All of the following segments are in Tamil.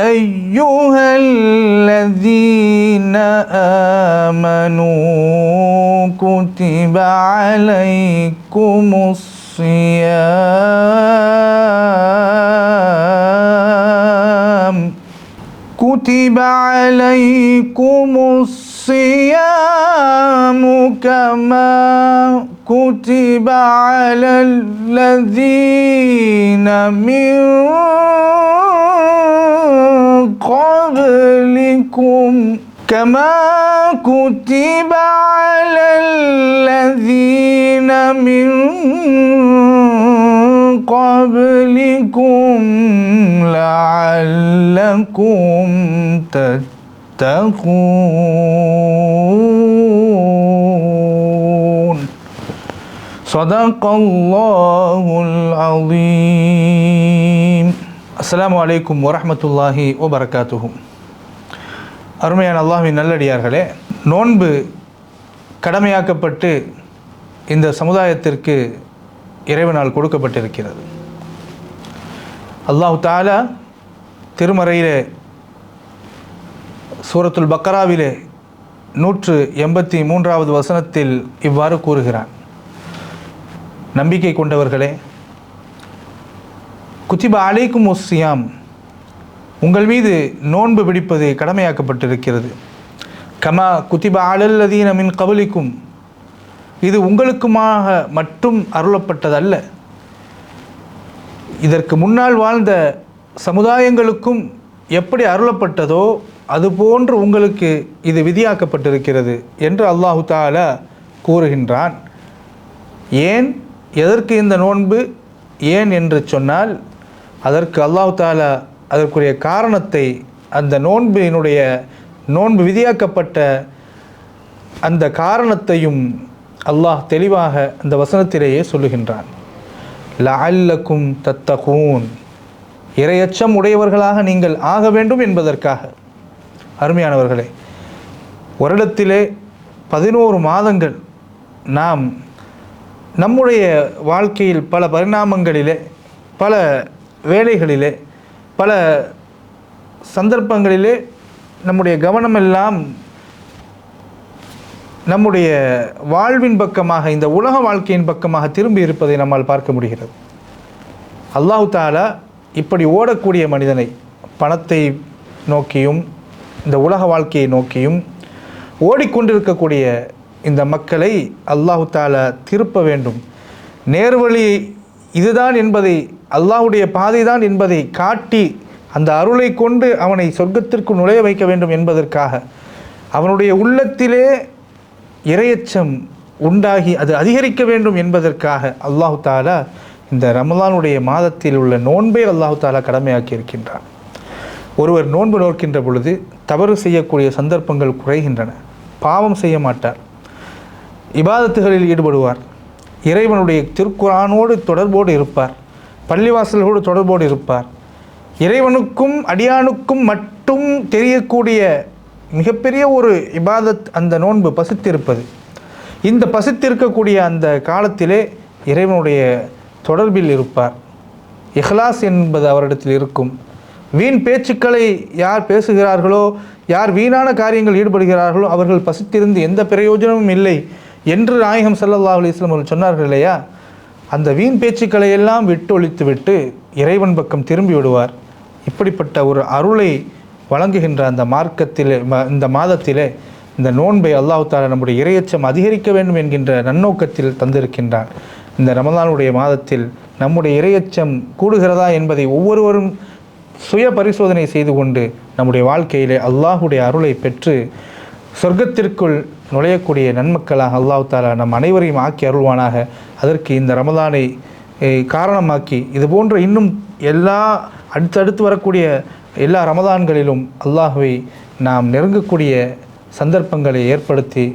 أيها الذين آمنوا كتب عليكم الصيام. كتب عليكم الصيام. كما كتب على الذين من قبلكم كما كتب على الذين من قبلكم لعلكم تتقون صدق الله العظيم السلام عليكم ورحمة الله وبركاته அருமையான அல்லாஹ்வின் நல்லடியார்களே நோன்பு கடமையாக்கப்பட்டு இந்த சமுதாயத்திற்கு இறைவனால் கொடுக்கப்பட்டிருக்கிறது அல்லாஹு தாலா திருமறையிலே சூரத்துல் பக்கராவிலே நூற்று எண்பத்தி மூன்றாவது வசனத்தில் இவ்வாறு கூறுகிறான். நம்பிக்கை கொண்டவர்களே குத்திப அலைக்கும் ஒஸ்ஸியாம் உங்கள் மீது நோன்பு பிடிப்பது கடமையாக்கப்பட்டிருக்கிறது. கமா குத்திப அலல்லதீன மின் கபலிக்கும் இது உங்களுக்குமாக மட்டும் அருளப்பட்டதல்ல. இதற்கு முன்னால் வாழ்ந்த சமுதாயங்களுக்கும் எப்படி அருளப்பட்டதோ அதுபோன்று உங்களுக்கு இது விதியாக்கப்பட்டிருக்கிறது என்று அல்லாஹு தாலா கூறுகின்றான். ஏன்? எதற்கு இந்த நோன்பு? ஏன் என்று சொன்னால் அதற்கு அல்லாஹு தாலா அதற்குரிய காரணத்தை அந்த நோன்பினுடைய நோன்பு விதியாக்கப்பட்ட அந்த காரணத்தையும் அல்லாஹ் தெளிவாக அந்த வசனத்திலேயே சொல்லுகின்றான். லஅல்லக்கும் தத்தகூன். இரையச்சம் உடையவர்களாக நீங்கள் ஆக வேண்டும் என்பதற்காக. அருமையானவர்களே வருடத்திலே பதினோரு மாதங்கள் நாம் நம்முடைய வாழ்க்கையில் பல பரிணாமங்களிலே பல வேலைகளிலே பல சந்தர்ப்பங்களிலே நம்முடைய கவனமெல்லாம் நம்முடைய வாழ்வின் பக்கமாக இந்த உலக வாழ்க்கையின் பக்கமாக திரும்பி இருப்பதை நம்மால் பார்க்க முடிகிறது. அல்லாஹு தாலா இப்படி ஓடக்கூடிய மனிதனை பணத்தை நோக்கியும் இந்த உலக வாழ்க்கையை நோக்கியும் ஓடிக்கொண்டிருக்கக்கூடிய இந்த மக்களை அல்லாஹு தாலா திருப்ப வேண்டும். நேர்வழி இதுதான் என்பதை அல்லாஹுடைய பாதைதான் என்பதை காட்டி அந்த அருளை கொண்டு அவனை சொர்க்கத்திற்கு நுழைய வைக்க வேண்டும் என்பதற்காக அவனுடைய உள்ளத்திலே இரையச்சம் உண்டாகி அது அதிகரிக்க வேண்டும் என்பதற்காக அல்லாஹு தாலா இந்த ரமலானுடைய மாதத்தில் உள்ள நோன்பை அல்லாஹு தாலா கடமையாக்கி இருக்கின்றான் ஒருவர் நோன்பு நோக்கின்ற பொழுது தவறு செய்யக்கூடிய சந்தர்ப்பங்கள் குறைகின்றன. பாவம் செய்ய மாட்டார். இபாதத்துகளில் ஈடுபடுவார். இறைவனுடைய திருக்குறானோடு தொடர்போடு இருப்பார். பள்ளிவாசல்களோடு தொடர்போடு இருப்பார். இறைவனுக்கும் அடியானுக்கும் மட்டும் தெரியக்கூடிய மிகப்பெரிய ஒரு இபாதத் அந்த நோன்பு பசித்திருப்பது. இந்த பசித்திருக்கக்கூடிய அந்த காலத்திலே இறைவனுடைய தொடர்பில் இருப்பார். இஹ்லாஸ் என்பது அவரிடத்தில் இருக்கும் வீண் பேச்சுக்களை யார் பேசுகிறார்களோ யார் வீணான காரியங்கள் ஈடுபடுகிறார்களோ அவர்கள் பசித்திருந்து எந்த பிரயோஜனமும் இல்லை என்று நாயகம் சல்லல்லா அலைஹி வஸல்லம் அவர்கள் சொன்னார்கள் இல்லையா? அந்த வீண் பேச்சுக்களை எல்லாம் விட்டு ஒழித்து விட்டு இறைவன் பக்கம் திரும்பி விடுவார். இப்படிப்பட்ட ஒரு அருளை வழங்குகின்ற அந்த மார்க்கத்திலே இந்த மாதத்திலே இந்த நோன்பை அல்லாஹ் தாலா நம்முடைய இரையச்சம் அதிகரிக்க வேண்டும் என்கின்ற நன்னோக்கத்தில் தந்திருக்கின்றான். இந்த ரமதானுடைய மாதத்தில் நம்முடைய இரையச்சம் கூடுகிறதா என்பதை ஒவ்வொருவரும் சுய பரிசோதனை செய்து கொண்டு நம்முடைய வாழ்க்கையிலே அல்லாஹுடைய அருளை பெற்று சொர்க்கத்திற்குள் நுழையக்கூடிய நன்மக்களாக அல்லாஹ் தாலா நம் அனைவரையும் ஆக்கி அருள்வானாக. அதற்கு இந்த ரமதானை காரணமாக்கி இது போன்ற இன்னும் எல்லா அடுத்தடுத்து வரக்கூடிய எல்லா ரமதான்களிலும் அல்லாஹுவை நாம் நெருங்கக்கூடிய சந்தர்ப்பங்களை ஏற்படுத்தி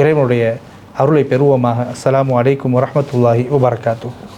இறைவனுடைய அருளை பெறுவோமாக. அஸ்லாம் அலைக்கும் வரமத்துல்லாஹி வபரகாத்துஹு.